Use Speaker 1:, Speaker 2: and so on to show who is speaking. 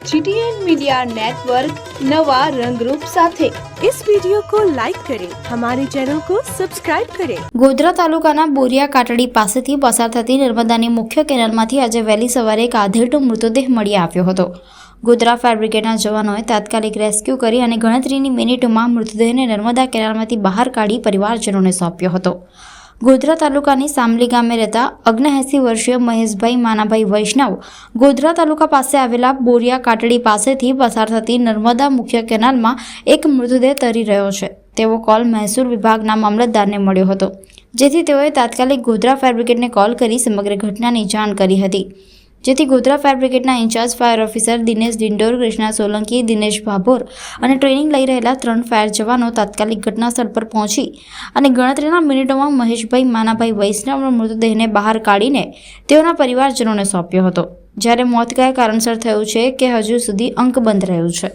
Speaker 1: GTN media network नवा रंगरूप साथे
Speaker 2: इस वीडियो को लाइक करें हमारे चैनल को सब्सक्राइब करें
Speaker 3: ગોધરા તાલુકાના બોરિયા કાટડી પાસેથી પસાર થતી નર્મદાની મુખ્ય કેનાલમાંથી આજે વહેલી સવારે એક આધેડનો મૃતદેહ મળી આવ્યો હતો ગોધરા ફાયર બ્રિગેડના જવાનોએ તાત્કાલિક રેસ્ક્યુ કરી અને ગણતરીની મિનિટોમાં મૃતદેહને નર્મદા કેનાલમાંથી બહાર કાઢી પરિવારજનોને સોંપ્યો હતો ગોધરા તાલુકાની સામલી ગામે રહેતા અગ્નેએંસી વર્ષીય મહેશભાઈ માનાભાઈ વૈષ્ણવ ગોધરા તાલુકા પાસે આવેલા બોરિયા કાટડી પાસેથી પસાર થતી નર્મદા મુખ્ય કેનાલમાં એક મૃતદેહ તરી રહ્યો છે. તેવો કોલ મહેસૂલ વિભાગના મામલતદારને મળ્યો હતો, જેથી તેઓએ તાત્કાલિક ગોધરા ફાયર કોલ કરી સમગ્ર ઘટનાની જાણ કરી હતી. જેથી Godhra fire બ્રિગેડના in-charge fire officer Dinesh Dindor, Krishna Solanki, Dinesh Bhabhor અને ટ્રેનિંગ લઈ રહેલા ત્રણ ફાયર જવાનો તાત્કાલિક ઘટનાસ્થળ પર પહોંચી અને ગણતરીના મિનિટોમાં મહેશભાઈ, માનાભાઈ, વૈષ્ણવનો મૃતદેહને બહાર કાઢીને તેઓના પરિવારજનોને સોંપ્યો હતો. જ્યારે મોત કયા કારણસર થયું છે કે હજુ સુધી અંકબંધ રહ્યું છે.